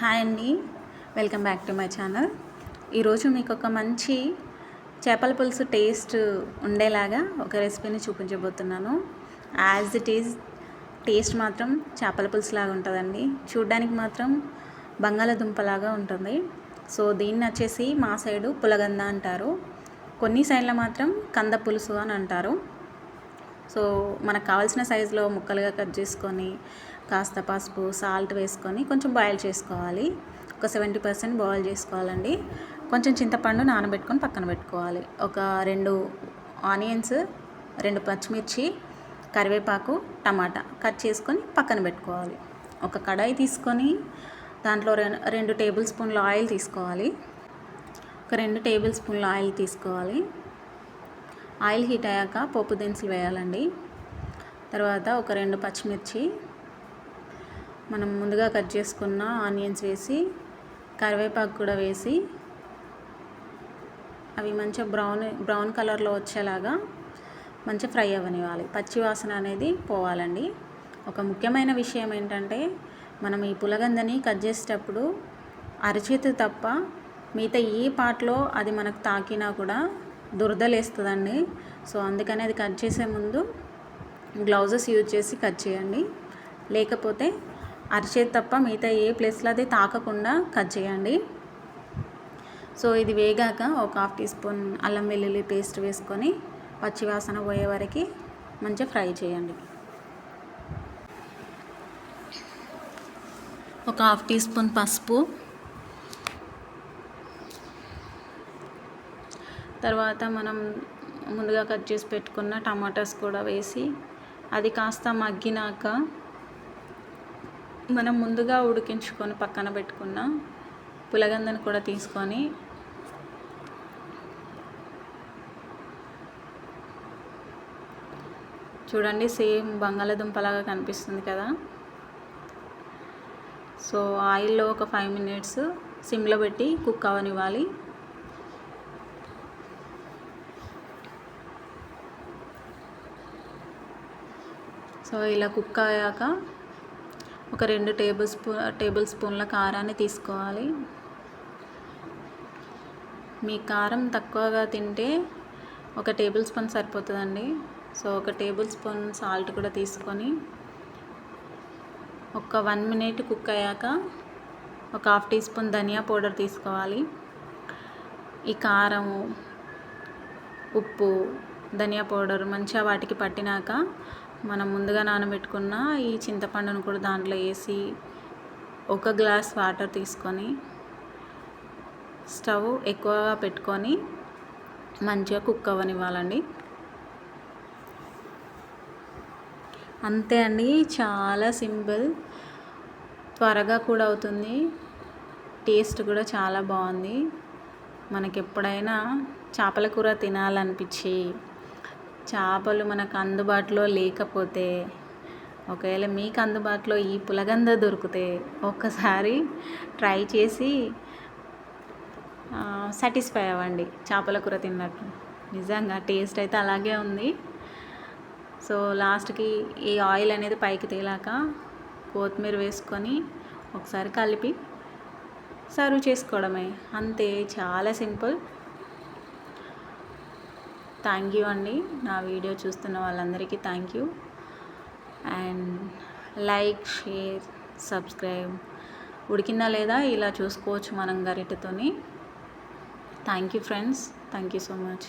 Hi అండి. Welcome back to my channel. ఈరోజు మీకు ఒక మంచి చేపల పులుసు టేస్ట్ ఉండేలాగా ఒక రెసిపీని చూపించబోతున్నాను. యాజ్ ఇట్ ఈజ్ టేస్ట్ మాత్రం చేపల పులుసు లాగా ఉంటుందండి. చూడ్డానికి మాత్రం బంగాళదుంపలాగా ఉంటుంది. సో దీన్ని వచ్చేసి మా సైడు పులగంద అంటారు. కొన్ని సైడ్లో మాత్రం కంద పులుసు అని అంటారు. సో మనకు కావాల్సిన సైజులో ముక్కలుగా కట్ చేసుకొని కాస్త పసుపు సాల్ట్ వేసుకొని కొంచెం బాయిల్ చేసుకోవాలి. ఒక సెవెంటీ పర్సెంట్ బాయిల్ చేసుకోవాలండి. కొంచెం చింతపండు నానబెట్టుకొని పక్కన పెట్టుకోవాలి. ఒక రెండు ఆనియన్స్ రెండు పచ్చిమిర్చి కరివేపాకు టమాటా కట్ చేసుకొని పక్కన పెట్టుకోవాలి. ఒక కడాయి తీసుకొని దాంట్లో రెండు టేబుల్ స్పూన్ల ఆయిల్ తీసుకోవాలి. ఒక రెండు టేబుల్ స్పూన్ల ఆయిల్ తీసుకోవాలి. ఆయిల్ హీట్ అయ్యాక పోపు దినుసులు వేయాలండి. తర్వాత ఒక రెండు పచ్చిమిర్చి మనం ముందుగా కట్ చేసుకున్న ఆనియన్స్ వేసి కరివేపాకు కూడా వేసి అవి మంచిగా బ్రౌన్ బ్రౌన్ కలర్లో వచ్చేలాగా మంచిగా ఫ్రై అవ్వనివ్వాలి. పచ్చి వాసన అనేది పోవాలండి. ఒక ముఖ్యమైన విషయం ఏంటంటే మనం ఈ పులగందని కట్ చేసేటప్పుడు అరచేతి తప్ప మిగతా ఏ పార్ట్లో అది మనకు తాకినా కూడా దురదలేస్తుందండి. సో అందుకని అది కట్ చేసే ముందు గ్లౌజెస్ యూజ్ చేసి కట్ చేయండి. లేకపోతే అరిచేది తప్ప మిగతా ఏ ప్లేస్లో అది తాకకుండా కట్ చేయండి. సో ఇది వేగాక ఒక హాఫ్ టీ స్పూన్ అల్లం వెల్లుల్లి పేస్ట్ వేసుకొని పచ్చివాసన పోయే వరకు మంచిగా ఫ్రై చేయండి. ఒక హాఫ్ టీ స్పూన్ పసుపు తర్వాత మనం ముందుగా కట్ చేసి పెట్టుకున్న టమాటాస్ కూడా వేసి అది కాస్త మగ్గినాక మనం ముందుగా ఉడికించుకొని పక్కన పెట్టుకున్న పులగందని కూడా తీసుకొని చూడండి సేమ్ బంగాళదుంపలాగా కనిపిస్తుంది కదా. సో ఆయిల్లో ఒక ఫైవ్ మినిట్స్ సిమ్లో పెట్టి కుక్ అవనివ్వాలి. సో ఇలా కుక్ అయ్యాక ఒక రెండు టేబుల్ స్పూన్ టేబుల్ స్పూన్ల కారాన్ని తీసుకోవాలి. మీ కారం తక్కువగా తింటే ఒక టేబుల్ స్పూన్ సరిపోతుందండి. సో ఒక టేబుల్ స్పూన్ సాల్ట్ కూడా తీసుకొని ఒక వన్ మినిట్ కుక్ అయ్యాక ఒక హాఫ్ టీ స్పూన్ ధనియా పౌడర్ తీసుకోవాలి. ఈ కారము ఉప్పు ధనియా పౌడర్ మంచిగా వాటికి పట్టినాక మనం ముందుగా నానబెట్టుకున్న ఈ చింతపండును కూడా దాంట్లో వేసి ఒక గ్లాస్ వాటర్ తీసుకొని స్టవ్ ఎక్కువగా పెట్టుకొని మంచిగా కుక్ అవ్వనివ్వాలండి. అంతే అండి చాలా సింపుల్ త్వరగా కూడా అవుతుంది టేస్ట్ కూడా చాలా బాగుంది. మనకి ఎప్పుడైనా చేపల కూర తినాలనిపించి చేపలు మనకు అందుబాటులో లేకపోతే ఒకవేళ మీకు అందుబాటులో ఈ పులగంద దొరికితే ఒక్కసారి ట్రై చేసి సాటిస్ఫై అవ్వండి చేపల కూర తిన్నట్టు. నిజంగా టేస్ట్ అయితే అలాగే ఉంది. సో లాస్ట్కి ఈ ఆయిల్ అనేది పైకి తేలాక కొత్తిమీర వేసుకొని ఒకసారి కలిపి సర్వ్ చేసుకోవడమే. అంతే చాలా సింపుల్. థ్యాంక్ యూ అండి. నా వీడియో చూస్తున్న వాళ్ళందరికీ thank you. And like share subscribe ఉడికిందా లేదా ఇలా చూసుకోవచ్చు మనం గరిటతోని. Thank you friends. Thank you so much.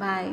Bye.